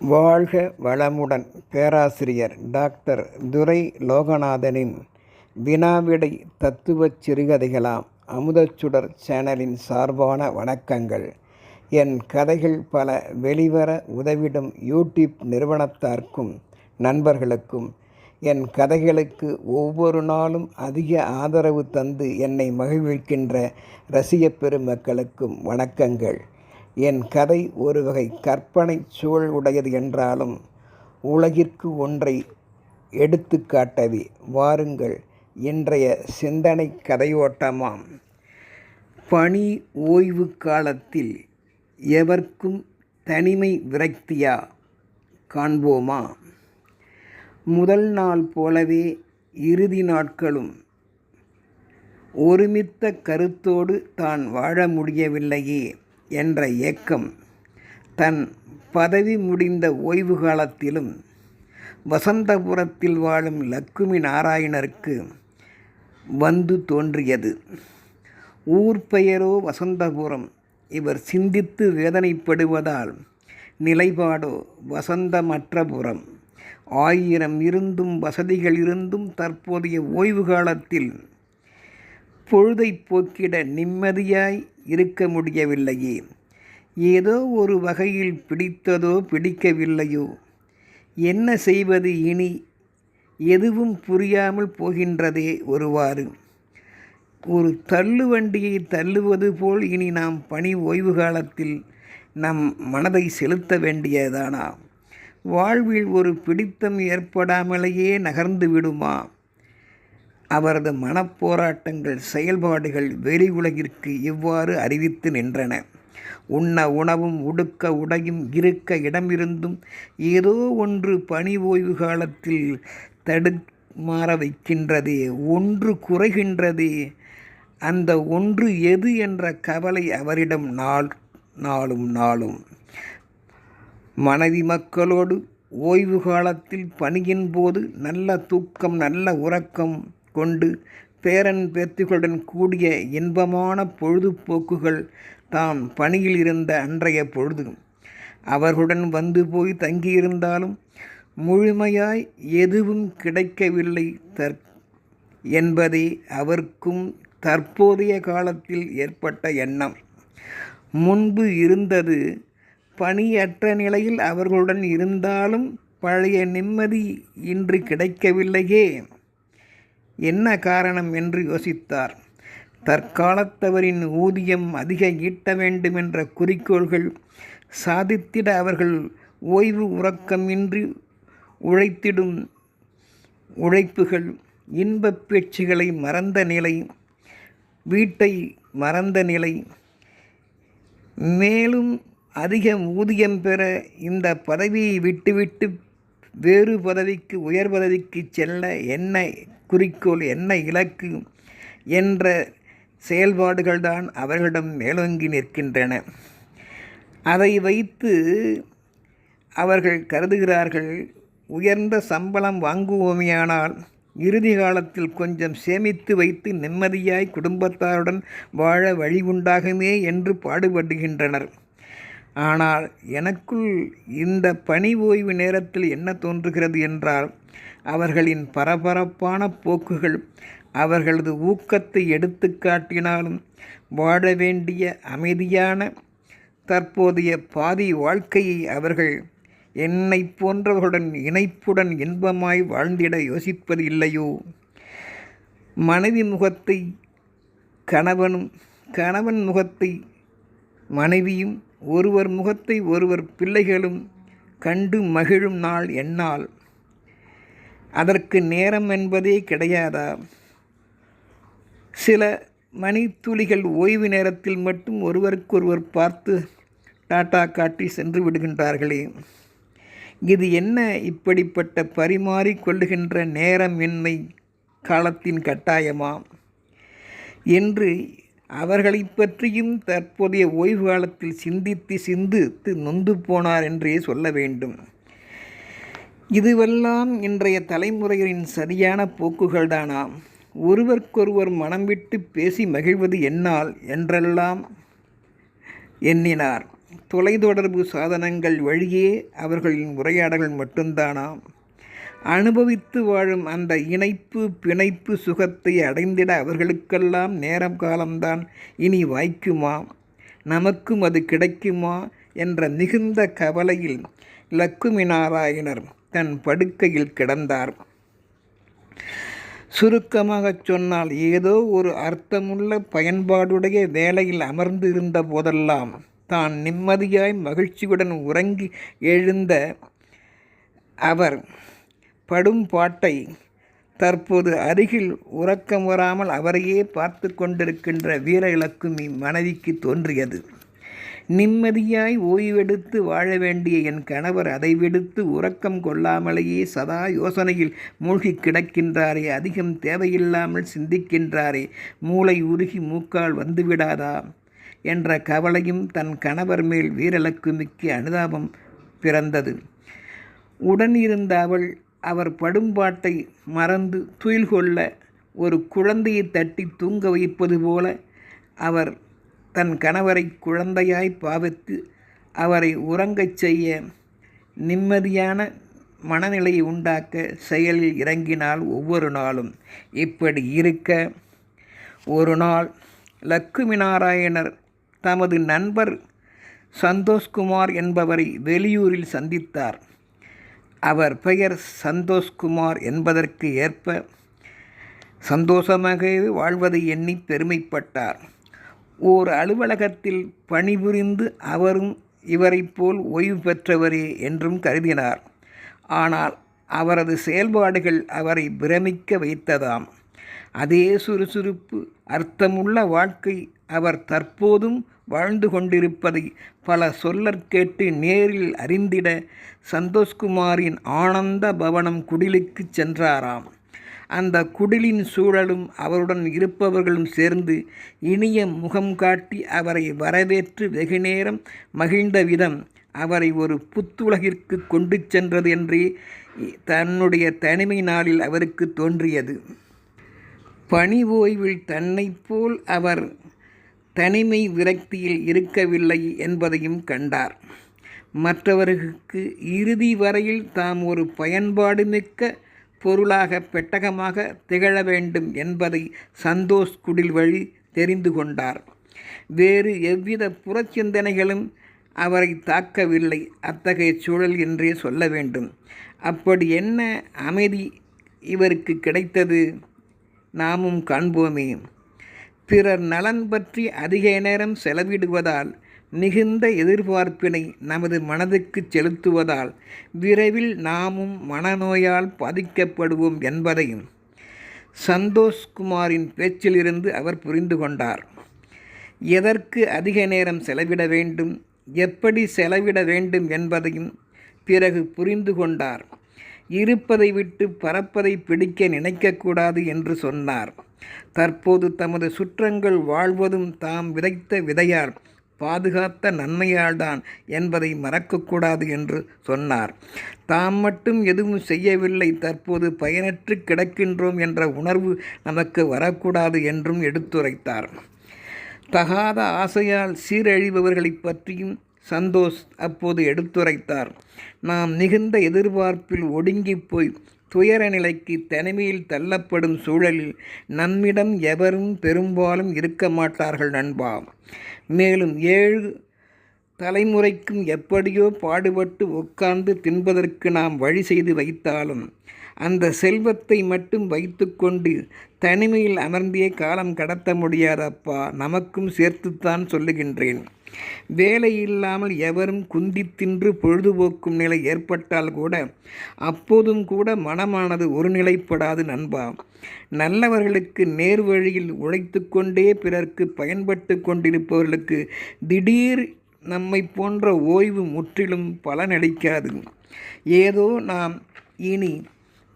வாழ்க வளமுடன் பேராசிரியர் டாக்டர் துரை லோகநாதனின் வினாவிடை தத்துவச் சிறுகதைகளாம் அமுதச்சுடர் சேனலின் சார்பான வணக்கங்கள். என் கதைகள் பல வெளிவர உதவிடும் யூடியூப் நிறுவனத்தார்க்கும் நண்பர்களுக்கும். என் கதைகளுக்கு ஒவ்வொரு நாளும் அதிக ஆதரவு தந்து என்னை மகிழ்விக்கின்ற ரசிகப் பெருமக்களுக்கும் வணக்கங்கள். என் கதை ஒரு வகை கற்பனை சூழல் உடையது என்றாலும் உலகிற்கு ஒன்றை எடுத்துக்காட்டவே வாருங்கள் இன்றைய சிந்தனை கதையோட்டமாம். பணி ஓய்வு காலத்தில் எவர்க்கும் தனிமை விரக்தியா காண்போமா? முதல் நாள் போலவே இறுதி நாட்களும் ஒருமித்த கருத்தோடு தான் வாழ முடியவில்லையே. என்ற ஏக்கம் தன் பதவி முடிந்த ஓய்வு காலத்திலும் வசந்தபுரத்தில் வாழும் லக்குமி நாராயணருக்கு வந்து தோன்றியது. ஊர் பெயரோ வசந்தபுரம். இவர் சிந்தித்து வேதனைப்படுவதால் நிலைப்பாடோ வசந்தமற்றபுரம் ஆயிரம் இருந்தும் வசதிகள் இருந்தும் தற்போதைய ஓய்வு காலத்தில் பொழுதை போக்கிட நிம்மதியாய் இருக்க முடியவில்லையே. ஏதோ ஒரு வகையில் பிடித்ததோ பிடிக்கவில்லையோ. என்ன செய்வது இனி? எதுவும் புரியாமல் போகின்றதே ஒருவாறு. ஒரு தள்ளு வண்டியை தள்ளுவது போல் இனி நாம் பணி ஓய்வு காலத்தில் நம் மனதை செலுத்த வேண்டியதானா? வாழ்வில் ஒரு பிடித்தம் ஏற்படாமலேயே நகர்ந்து விடுமா? அவரது மனப்போராட்டங்கள் செயல்பாடுகள் வெளி உலகிற்கு இவ்வாறு அறிவித்து நின்றன. உண்ண உணவும் உடுக்க உடையும் இருக்க இடமிருந்தும் ஏதோ ஒன்று பணி ஓய்வு காலத்தில் தடுமாற வைக்கின்றதே ஒன்று குறைகின்றதே. அந்த ஒன்று எது என்ற கவலை அவரிடம் நாள் நாளும் நாளும். மனைவி மக்களோடு ஓய்வு காலத்தில் பணியின் போது நல்ல தூக்கம் நல்ல உறக்கம் கொண்டு பேரன் பேத்திகளுடன் கூடிய இன்பமான பொழுதுபோக்குகள் தாம் பணியில் இருந்த அன்றைய பொழுது. அவர்களுடன் வந்து போய் தங்கியிருந்தாலும் முழுமையாய் எதுவும் கிடைக்கவில்லை தற் என்பதே அவர்க்கும் தற்போதைய காலத்தில் ஏற்பட்ட எண்ணம். முன்பு இருந்தது பணியற்ற நிலையில் அவர்களுடன் இருந்தாலும் பழைய நிம்மதி இன்று கிடைக்கவில்லையே. என்ன காரணம் என்று யோசித்தார். தற்காலத்தவரின் ஊதியம் அதிக ஈட்ட வேண்டும் என்ற குறிக்கோள்கள் சாதித்திட அவர்கள் ஓய்வு உறக்கமின்றி உழைத்திடும் உழைப்புகள் இன்பப் பேச்சுகளை மறந்த நிலை வீட்டை மறந்த நிலை. மேலும் அதிக ஊதியம் பெற இந்த பதவியை விட்டுவிட்டு வேறு பதவிக்கு உயர் பதவிக்கு செல்ல என்ன குறிக்கோள் என்ன இலக்கு என்ற செயல்பாடுகள்தான் அவர்களிடம் மேலோங்கி நிற்கின்றன. அதை வைத்து அவர்கள் கருதுகிறார்கள் உயர்ந்த சம்பளம் வாங்குவோமையானால் இறுதி காலத்தில் கொஞ்சம் சேமித்து வைத்து நிம்மதியாய் குடும்பத்தாருடன் வாழ வழி உண்டாகுமே என்று பாடுபடுகின்றனர். ஆனால் எனக்குள் இந்த பணி ஓய்வு நேரத்தில் என்ன தோன்றுகிறது என்றால் அவர்களின் பரபரப்பான போக்குகள் அவர்களது ஊக்கத்தை எடுத்து காட்டினாலும் வாழ வேண்டிய அமைதியான தற்போதைய பாதி வாழ்க்கையை அவர்கள் என்னை போன்றவர்களுடன் இணைப்புடன் இன்பமாய் வாழ்ந்திட யோசிப்பது இல்லையோ? மனைவி முகத்தை கணவனும் கணவன் முகத்தை மனைவியும் ஒருவர் முகத்தை ஒருவர் பிள்ளைகளும் கண்டு மகிழும் நாள் என்னால் அதற்கு நேரம் என்பதே கிடையாதா? சில மணித்துளிகள் ஓய்வு நேரத்தில் மட்டும் ஒருவருக்கொருவர் பார்த்து டாட்டா காட்டி சென்று விடுகின்றார்களே. இது என்ன இப்படிப்பட்ட பரிமாறி கொள்ளுகின்ற நேரமின்மை காலத்தின் கட்டாயமா? என்று அவர்களை பற்றியும் தற்போதைய ஓய்வு காலத்தில் சிந்தித்து சிந்தித்து நொந்து போனார் என்றே சொல்ல வேண்டும். இதுவெல்லாம் இன்றைய தலைமுறைகளின் சரியான போக்குகள்தானா? ஒருவருக்கொருவர் மனம் விட்டு பேசி மகிழ்வது என்னால் என்றெல்லாம் எண்ணினார். தொலைத்தொடர்பு சாதனங்கள் வழியே அவர்களின் உரையாடல்கள் மட்டும்தானாம் அனுபவித்து வாழும் அந்த இணைப்பு பிணைப்பு சுகத்தை அடைந்திட அவர்களுக்கெல்லாம் நேரம் காலம்தான் இனி வாய்க்குமா? நமக்கும் அது கிடைக்குமா? என்ற மிகுந்த கவலையில் லக்குமி நாராயணர் தன் படுக்கையில் கிடந்தார். சுருக்கமாகச் சொன்னால் ஏதோ ஒரு அர்த்தமுள்ள பயன்பாடுடைய வேலையில் அமர்ந்து இருந்த போதெல்லாம் தான் நிம்மதியாய் மகிழ்ச்சியுடன் உறங்கி எழுந்த அவர் படும் பாட்டை தற்போது அருகில் உறக்கம் வராமல் அவரையே பார்த்து கொண்டிருக்கின்ற வீர இலக்குமி மனைவிக்கு தோன்றியது. நிம்மதியாய் ஓய்வெடுத்து வாழ வேண்டிய என் கணவர் அதை விடுத்து உறக்கம் கொள்ளாமலேயே சதா யோசனையில் மூழ்கி கிடக்கின்றாரே அதிகம் தேவையில்லாமல் சிந்திக்கின்றாரே மூளை உருகி மூக்கால் வந்துவிடாதா? என்ற கவலையும் தன் கணவர் மேல் வீரலக்குமிக்கு அனுதாபம் பிறந்தது. உடன் இருந்த அவள் அவர் படும்பாட்டை மறந்து துயில் கொள்ள ஒரு குழந்தையை தட்டி தூங்க வைப்பது போல அவர் தன் கணவரை குழந்தையாய் பாவித்து அவரை உறங்கச் செய்ய நிம்மதியான மனநிலையை உண்டாக்க செயலில் இறங்கினால் ஒவ்வொரு நாளும் இப்படி இருக்க. ஒரு நாள் லக்குமி நாராயணர் தமது நண்பர் சந்தோஷ்குமார் என்பவரை வெளியூரில் சந்தித்தார். அவர் பெயர் சந்தோஷ்குமார் என்பதற்கு ஏற்ப சந்தோஷமாகவே வாழ்வதை எண்ணி பெருமைப்பட்டார். ஓர் அலுவலகத்தில் பணிபுரிந்து அவரும் இவரைப் போல் ஓய்வு பெற்றவரே என்றும் கருதினார். ஆனால் அவரது செயல்பாடுகள் அவரை பிரமிக்க வைத்ததாம். அதே சுறுசுறுப்பு அர்த்தமுள்ள வாழ்க்கை அவர் தற்போதும் வாழ்ந்து கொண்டிருப்பதை பல சொல்லற் கேட்டு நேரில் அறிந்திட சந்தோஷ்குமாரின் ஆனந்த பவனம் குடிலுக்குச் சென்றாராம். அந்த குடிலின் சூழலும் அவருடன் இருப்பவர்களும் சேர்ந்து இனிய முகம் காட்டி அவரை வரவேற்று வெகுநேரம் மகிழ்ந்த விதம் அவரை ஒரு புத்துலகிற்கு கொண்டு சென்றது என்றே தன்னுடைய தனிமை நாளில் அவருக்கு தோன்றியது. பணி ஓய்வில் தன்னைப் போல் அவர் தனிமை விரக்தியில் இருக்கவில்லை என்பதையும் கண்டார். மற்றவர்களுக்கு இறுதி வரையில் தாம் ஒரு பயன்பாடு மிக்க பொருளாக பெட்டகமாக திகழ வேண்டும் என்பதை சந்தோஷ் குடில் வழி தெரிந்து கொண்டார். வேறு எவ்வித புறச்சிந்தனைகளும் அவரை தாக்கவில்லை. அத்தகைய சூழல் என்றே சொல்ல வேண்டும். அப்படி என்ன அமைதி இவருக்கு கிடைத்தது? நாமும் காண்போமே. பிறர் நலன் பற்றி அதிக நேரம் செலவிடுவதால் மிகுந்த எதிர்பார்ப்பினை நமது மனதுக்கு செலுத்துவதால் விரைவில் நாமும் மனநோயால் பாதிக்கப்படுவோம் என்பதையும் சந்தோஷ்குமாரின் பேச்சிலிருந்து அவர் புரிந்து கொண்டார். எதற்கு அதிக நேரம் செலவிட வேண்டும்? எப்படி செலவிட வேண்டும் என்பதையும் பிறகு புரிந்து கொண்டார். இருப்பதை விட்டு பறப்பதை பிடிக்க நினைக்கக்கூடாது என்று சொன்னார். தற்போது தமது சுற்றங்கள் வாழ்வதும் தாம் விதைத்த விதையார் பாதுகாத்த நன்மையால்தான் என்பதை மறக்கக்கூடாது என்று சொன்னார். தாம் மட்டும் எதுவும் செய்யவில்லை தற்போது பயனற்று கிடக்கின்றோம் என்ற உணர்வு நமக்கு வரக்கூடாது என்றும் எடுத்துரைத்தார். தகாத ஆசையால் சீரழிபவர்களைப் பற்றியும் சந்தோஷ் அப்போது எடுத்துரைத்தார். நாம் மிகுந்த எதிர்பார்ப்பில் ஒடுங்கி போய் துயர நிலைக்கு தனிமையில் தள்ளப்படும் சூழலில் நம்மிடம் எவரும் பெரும்பாலும் இருக்க மாட்டார்கள் நண்பா. மேலும் ஏழு தலைமுறைக்கும் எப்படியோ பாடுபட்டு உட்கார்ந்து தின்பதற்கு நாம் வழி செய்து வைத்தாலும் அந்த செல்வத்தை மட்டும் வைத்துக்கொண்டு தனிமையில் அமர்ந்தே காலம் கடத்த முடியாதப்பா நமக்கும் சேர்த்துத்தான் சொல்லுகின்றேன். வேலை இல்லாமல் எவரும் குந்தி தின்று பொழுதுபோக்கும் நிலை ஏற்பட்டால் கூட அப்போதும் கூட மனமானது ஒருநிலைப்படாது நண்பா. நல்லவர்களுக்கு நேர்வழியில் உழைத்து கொண்டே பிறர்க்கு பயன்பட்டு கொண்டிருப்பவர்களுக்கு திடீர் நம்மை போன்ற ஓய்வு முற்றிலும் பலனளிக்காது. ஏதோ நாம் இனி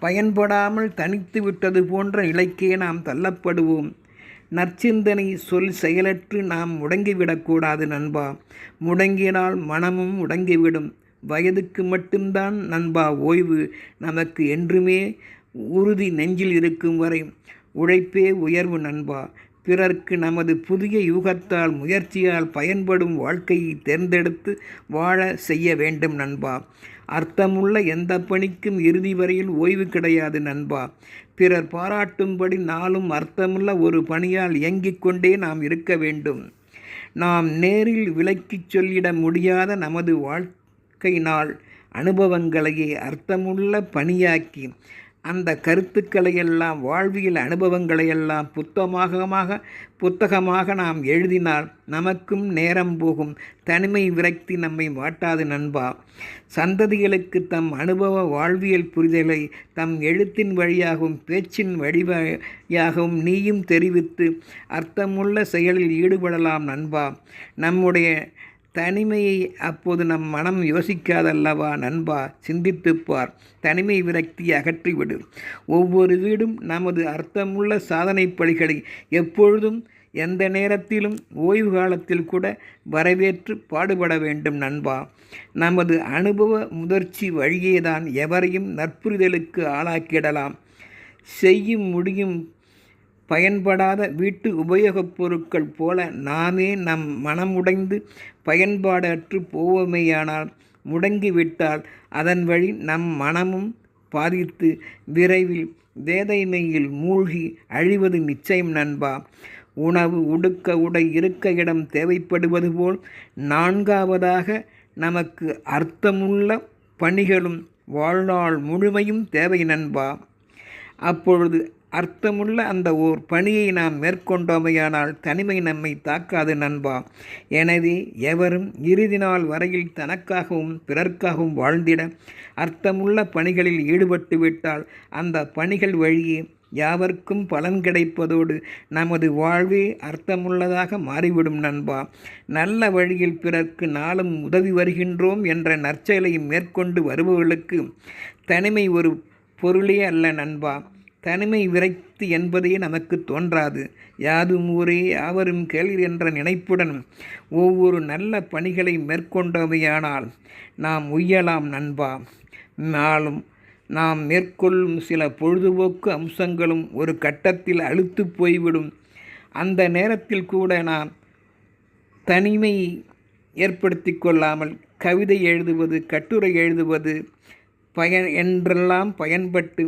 பயன்படாமல் தனித்து விட்டது போன்ற நிலைக்கே நாம் தள்ளப்படுவோம். நற்சிந்தனை சொல் செயலற்று நாம் முடங்கிவிடக்கூடாது நண்பா. முடங்கினால் மனமும் முடங்கிவிடும். வயதுக்கு மட்டும்தான் நண்பா ஓய்வு. நமக்கு என்றுமே உறுதி நெஞ்சில் இருக்கும் வரை உழைப்பே உயர்வு நண்பா. பிறர்க்கு நமது புதிய யூகத்தால் முயற்சியால் பயன்படும் வாழ்க்கையை தேர்ந்தெடுத்து வாழ செய்ய வேண்டும் நண்பா. அர்த்தமுள்ள எந்த பணிக்கும் இறுதி வரையில் ஓய்வு கிடையாது நண்பா. பிறர் பாராட்டும்படி நாளும் அர்த்தமுள்ள ஒரு பணியால் இயங்கிக் கொண்டே நாம் இருக்க வேண்டும். நாம் நேரில் விளக்கிச் சொல்லிட முடியாத நமது வாழ்க்கை நாள் அனுபவங்களையே அர்த்தமுள்ள பணியாக்கி அந்த கருத்துக்களையெல்லாம் வாழ்வியல் அனுபவங்களையெல்லாம் புத்தகமாக புத்தகமாக நாம் எழுதினால் நமக்கும் நேரம் போகும். தனிமை விரக்தி நம்மை வாட்டாது நண்பா. சந்ததிகளுக்கு தம் அனுபவ வாழ்வியல் புரிதலை தம் எழுத்தின் வழியாகவும் பேச்சின் வழியாகவும் நீயும் தெரிவித்து அர்த்தமுள்ள செயலில் ஈடுபடலாம் நண்பா. நம்முடைய தனிமையை அப்போது நம் மனம் யோசிக்காதல்லவா நண்பா? சிந்தித்துப்பார் தனிமை விரக்தி அகற்றிவிடு. ஒவ்வொரு வீடும் நமது அர்த்தமுள்ள சாதனை பணிகளை எப்பொழுதும் எந்த நேரத்திலும் ஓய்வு காலத்தில் கூட வரவேற்று பாடுபட வேண்டும் நண்பா. நமது அனுபவ முதிர்ச்சி வழியேதான் எவரையும் நற்புரிதலுக்கு ஆளாக்கிடலாம். செய்யும் முடியும் பயன்படாத வீட்டு உபயோகப் பொருட்கள் போல நாமே நம் மனம் உடைந்து பயன்பாடற்று போவோமேயானால் முடங்கிவிட்டால் அதன் வழி நம் மனமும் பாதித்து விரைவில் வேதைமையில் மூழ்கி அழிவது நிச்சயம் நண்பா. உணவு உடுக்க உடை இருக்க இடம் தேவைப்படுவது போல் நான்காவதாக நமக்கு அர்த்தமுள்ள பணிகளும் வாழ்நாள் முழுமையும் தேவை நண்பா. அப்பொழுது அர்த்தமுள்ள அந்த ஓர் பணியை நாம் மேற்கொண்டோமையானால் தனிமை நம்மை தாக்காது நண்பா. எனவே எவரும் இறுதி நாள் வரையில் தனக்காகவும் பிறர்க்காகவும் வாழ்ந்திட அர்த்தமுள்ள பணிகளில் ஈடுபட்டு விட்டால் அந்த பணிகள் வழியே யாவர்க்கும் பலன் கிடைப்பதோடு நமது வாழ்வே அர்த்தமுள்ளதாக மாறிவிடும் நண்பா. நல்ல வழியில் பிறர்க்கு நாளும் உதவி வருகின்றோம் என்ற நற்செயலை மேற்கொண்டு வருபவர்களுக்கு தனிமை ஒரு பொருளே அல்ல நண்பா. தனிமை விரைத்து என்பதே நமக்கு தோன்றாது. யாதும் ஊரே யாவரும் கேளீர் என்ற நினைப்புடன் ஒவ்வொரு நல்ல பணிகளை மேற்கொண்டவையானால் நாம் உய்யலாம் நண்பா. நாளும் நாம் மேற்கொள்ளும் சில பொழுதுபோக்கு அம்சங்களும் ஒரு கட்டத்தில் அழுத்து போய்விடும். அந்த நேரத்தில் கூட நாம் தனிமை ஏற்படுத்தி கொள்ளாமல் கவிதை எழுதுவது கட்டுரை எழுதுவது பயன் என்றெல்லாம் பயன்பட்டு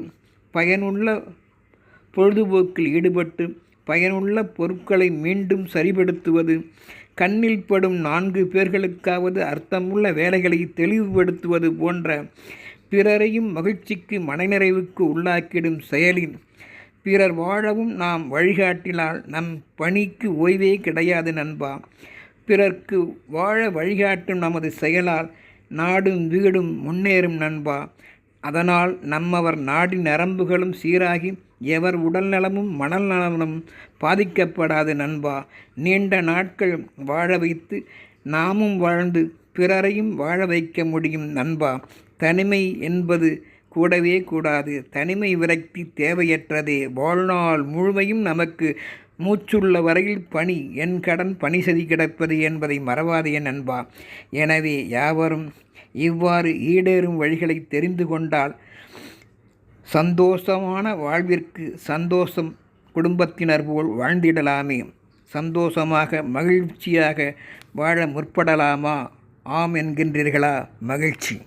பயனுள்ள பொழுதுபோக்கில் ஈடுபட்டு பயனுள்ள பொருட்களை மீண்டும் சரிபடுத்துவது கண்ணில் படும் நான்கு பேர்களுக்காவது அர்த்தமுள்ள வேலைகளை தெளிவுபடுத்துவது போன்ற பிறரையும் மகிழ்ச்சிக்கு மனநிறைவுக்கு உள்ளாக்கிடும் செயலின் பிறர் வாழவும் நாம் வழிகாட்டினால் நம் பணிக்கு ஓய்வே கிடையாது நண்பா. பிறர்க்கு வாழ வழிகாட்டும் நமது செயலால் நாடும் வீடும் முன்னேறும் நண்பா. அதனால் நம்மவர் நாடி நரம்புகளும் சீராகி எவர் உடல் நலமும் மணல் நலமும் பாதிக்கப்படாது நண்பா. நீண்ட நாட்கள் வாழ வைத்து நாமும் வாழ்ந்து பிறரையும் வாழ வைக்க முடியும் நண்பா. தனிமை என்பது கூடவே கூடாது. தனிமை விரக்தி தேவையற்றதே. வாழ்நாள் முழுமையும் நமக்கு மூச்சுள்ள வரையில் பணி என் கடன் பணி செதி கிடப்பது என்பதை மறவாதே நண்பா. எனவே யாவரும் இவ்வாறு ஈடேறும் வழிகளை தெரிந்து கொண்டால் சந்தோஷமான வாழ்விற்கு சந்தோஷம் குடும்பத்தினர் போல் வாழ்ந்திடலாமே. சந்தோஷமாக மகிழ்ச்சியாக வாழ முற்படலாமா? ஆம் என்கின்றீர்களா? மகிழ்ச்சி.